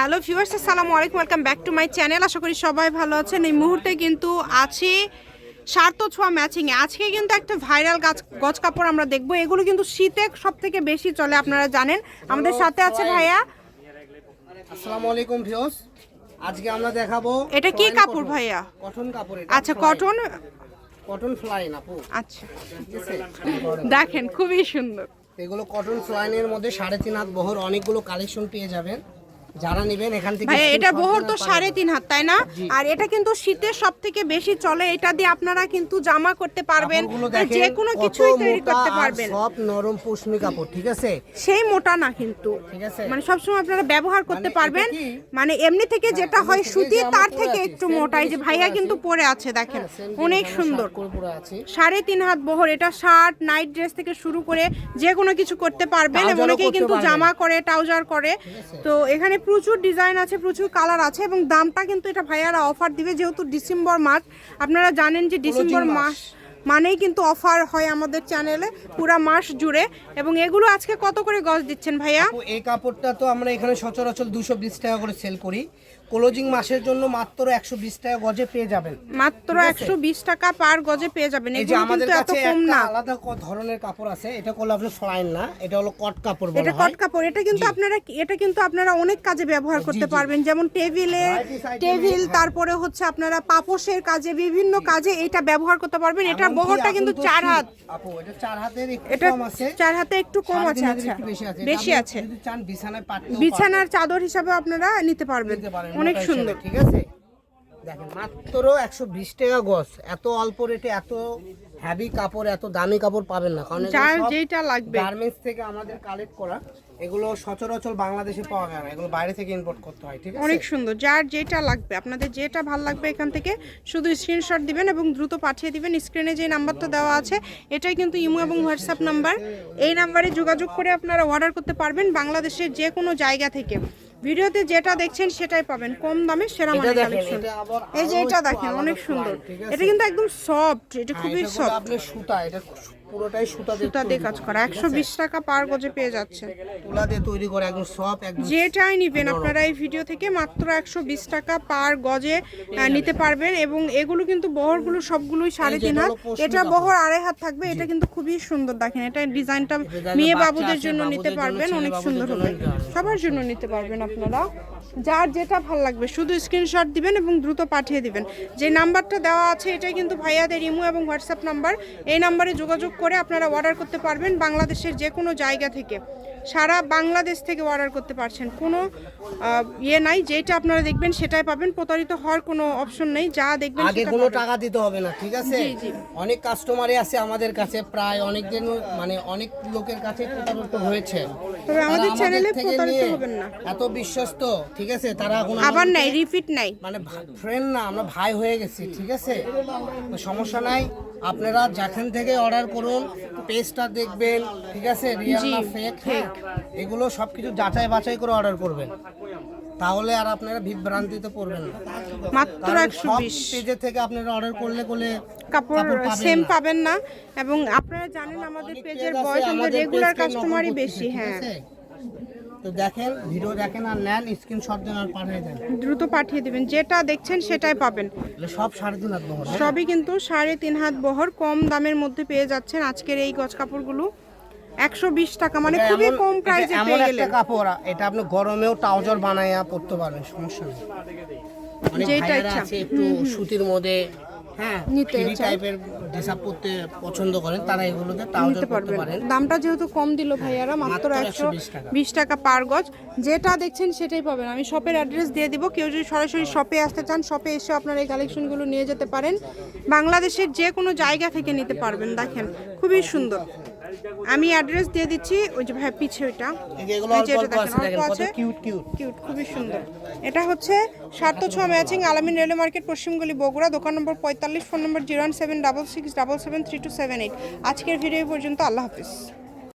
Hello viewers আসসালামু আলাইকুম welcome back to my channel. আশা করি সবাই ভালো আছেন। এই মুহূর্তে কিন্তু আছি সার্থ ছোঁয়া ম্যাচিংয়ে আজকে কিন্তু একটা ভাইরাল গাছ গজ কাপড় আমরা দেখব। এগুলো কিন্তু শীতে সব থেকে বেশি চলে আপনারা জানেন। আমাদের সাথে আছে ভাইয়া। আসসালামু আলাইকুম ভিউস আজকে আমরা দেখাবো এটা কি কাপড় ভাইয়া? কটন কাপড় আচ্ছা কটন কটন? ফ্লাইন আপু আচ্ছা। দেখেন খুবই সুন্দর। এগুলো কটন ফ্লাইনের মধ্যে সাড়ে তিন হাত বহর অনেকগুলো কালেকশন পেয়ে যাবেন। যারা নেবেন এখান থেকে ভাইয়া এটা বহর তো সাড়ে তিন হাত তাই না? আর এটা কিন্তু শীতের সব থেকে বেশি চলে এটা দিয়ে আপনারা কিন্তু জামা করতে পারবেন যে কোনো কত কিছুই তৈরি করতে পারবেন। সব নরম পশমি কাপড় ঠিক আছে? সেই মোটা না কিন্তু। মানে আপনারা ব্যবহার করতে মানে পারবেন। মানে এমনি থেকে যেটা হয় সুতি তার থেকে একটু মোটা এই যে ভাইয়া কিন্তু পরে আছে দেখেন অনেক সুন্দর। সাড়ে তিন হাত বহর এটা শার্ট নাইট ড্রেস থেকে শুরু করে যে কোনো কিছু করতে পারবেন অনেকেই কিন্তু জামা করে ট্রাউজার করে। তো এখানে প্রচুর ডিজাইন আছে প্রচুর কালার আছে এবং দামটা কিন্তু এটা ভাইয়ারা অফার দিবে যেহেতু ডিসেম্বর মাস। আপনারা জানেন যে ডিসেম্বর মাস। মানেই কিন্তু অফার হয় আমাদের চ্যানেলে পুরো মাস জুড়ে এবং এগুলো আজকে কত করে গজ দিচ্ছেন ভাইয়া? এই কাপড়টা তো আমরা এখানে সচরাচর দুশো বিশ টাকা করে সেল করি। ক্লোজিং মাসের জন্য মাত্র একশো বিশ টাকা গজে পেয়ে যাবেন। মাত্র একশো বিশ টাকা পার গজে পেয়ে যাবেন। এই যে আমাদের কাছে কম না। আলাদা ধরনের কাপড় আছে এটা হলো আপনার ফ্লাইন না এটা হলো কট কাপড় এটা বলা হয়। কট কাপড় এটা কিন্তু আপনারা এটা কিন্তু আপনারা অনেক কাজে ব্যবহার করতে পারবেন। যেমন টেবিলে টেবিল তারপরে হচ্ছে আপনারা পাপোশের কাজে বিভিন্ন কাজে এটা ব্যবহার করতে পারবেন। এমনকি বহরটা কিন্তু চার হাত। আপু এটা চার হাতের একটু কম আছে। চার হাতে একটু কম আছে আচ্ছা। বেশি আছে। বেশি আছে। বিছানায় বিছানার চাদর হিসাবে আপনারা নিতে পারবেন। অনেক সুন্দর। ঠিক আছে? দেখেন মাত্র একশো বিশ টাকা গজ। এত অল্প রেটে এত হ্যাভি কাপড় এত দামি কাপড় পাবেন না। কারণ যার যেটা লাগবে। গার্মেন্টস থেকে আমাদের কালেক্ট করা। এগুলো সচরাচর বাংলাদেশে পাওয়া যায় না। এগুলো বাইরে থেকে ইম্পোর্ট করতে হয় ঠিক আছে? অনেক সুন্দর। যার যেটা লাগবে আপনাদের যেটা ভালো লাগবে এখান থেকে শুধু স্ক্রিনশট দিবেন এবং দ্রুত পাঠিয়ে দিবেন। স্ক্রিনে যে নাম্বারটা দেওয়া আছে এটাই কিন্তু ইমো এবং হোয়াটসঅ্যাপ নাম্বার। এই নাম্বারে যোগাযোগ করে আপনারা অর্ডার করতে পারবেন বাংলাদেশের যে কোনো জায়গা থেকে। ভিডিওতে যেটা দেখছেন সেটাই পাবেন। কম দামে সেরা মানের কালেকশন এই যে এটা দেখেন অনেক সুন্দর। এটা কিন্তু একদম সফট এটা হ্যাঁ, খুবই সফট সুতা এটা পুরোটাই সুতা দিয়ে সুতা দিয়ে কাজ করা। একশো বিশ টাকা পার গজে পেয়ে যাচ্ছে। তুলা দিয়ে তৈরি করে একদম সব একদম যেটাই নিবেন আপনারা এই ভিডিও থেকে মাত্র একশো বিশ টাকা পার গজে নিতে পারবেন এবং এগুলো কিন্তু বহরগুলো সবগুলোই সাড়ে তিন হাত। এটা বহর আড়াই হাত থাকবে এটা কিন্তু খুবই সুন্দর দেখেন এটা ডিজাইনটা মেয়ে বাবুদের জন্য নিতে পারবেন অনেক সুন্দর হবে। সবার জন্য নিতে পারবেন আপনারা। যার যেটা ভালো লাগবে শুধু স্ক্রিনশট দিবেন এবং দ্রুত পাঠিয়ে দিবেন। যে নাম্বারটা দেওয়া আছে এটাই কিন্তু ভাইয়াদের ইমো এবং হোয়াটসঅ্যাপ নাম্বার। এই নাম্বারে যোগাযোগ করে আপনারা অর্ডার করতে পারবেন বাংলাদেশের যে কোনো জায়গা থেকে। সারা বাংলাদেশ থেকে অর্ডার করতে পারছেন। কোনো ইয়ে নাই যেটা আপনারা দেখবেন সেটাই পাবেন। প্রতারিত হওয়ার কোনো অপশন নেই যা দেখবেন আগে কোনো টাকা দিতে হবে না ঠিক আছে। অনেক কাস্টমারই আছে আমাদের কাছে প্রায় অনেক দিন মানে অনেক লোকের কাছে প্রতারিত হয়েছে। তবে আমাদের চ্যানেলে প্রতারিত হবেন না। এত বিশ্বস্ত ঠিক আছে? তারা কোনো আবার নাই রিপিট নাই। মানে ফ্রেন্ড না আমরা ভাই হয়ে গেছি ঠিক আছে? সমস্যা নাই আপনারা যেখান থেকে অর্ডার করুন পেজটা দেখবেন ঠিক আছে? রিয়েল না ফেক হ্যাঁ। এগুলো সব কিছু যাচাই বাছাই করে অর্ডার করবেন। তাহলে আর আপনারা বিভ্রান্তিতে পড়বেন না। মাত্র একশো পেজের থেকে আপনারা অর্ডার করলে করলে কাপড় সেম পাবেন না। এবং আপনারা জানেন আমাদের পেজের বয়স আমাদের রেগুলার কাস্টমারই বেশি হ্যাঁ? তো দেখেন ভিডিও দেখেন আর নেন স্ক্রিনশট দেন আর পাঠিয়ে দেন। দ্রুত পাঠিয়ে দিবেন। যেটা দেখছেন সেটাই পাবেন। সব সাড়ে তিন হাত বহর, হ্যাঁ? সবই কিন্তু সাড়ে তিন হাত বহর কম দামের মধ্যে পেয়ে যাচ্ছেন আজকের এই গজ কাপড়গুলো। একশো বিশ টাকা মানে খুবই কম প্রাইসে পেয়ে গেলেন। কাপড় এটা আপনি গরমেও ট্রাউজার বানাইয়া পরতে পারবেন সমস্যা নেই। যেটা ইচ্ছা। আছে একটু সুতির মধ্যে নিতে ফ্রি টাইপের ড্রেস আপ পছন্দ করেন তারা এগুলোতে নিতে পারবেন। দামটা যেহেতু কম দিল ভাইয়ারা মাত্র মাত্র একশো 120 বিশ টাকা। পার গজ। যেটা দেখছেন সেটাই পাবেন। আমি শপের অ্যাড্রেস দিয়ে দিব। কেউ যদি সরাসরি শপে আসতে চান শপে এসে আপনারা এই কালেকশনগুলো নিয়ে যেতে পারেন। বাংলাদেশের যে কোনো জায়গা থেকে নিতে পারবেন দেখেন খুবই সুন্দর। আমি অ্যাড্রেস দিয়ে দিচ্ছি ওই যে ভাই পিছে ওইটা। আছে কিউট খুবই সুন্দর। এটা হচ্ছে সাত ছ ম্যাচিং আলামিন রেলওয়ে মার্কেট পশ্চিমগুলি বগুড়া দোকান নম্বর পঁয়তাল্লিশ phone number zero one seven double six double seven three two seven eight. আজকের ভিডিও পর্যন্ত আল্লাহ হাফিজ।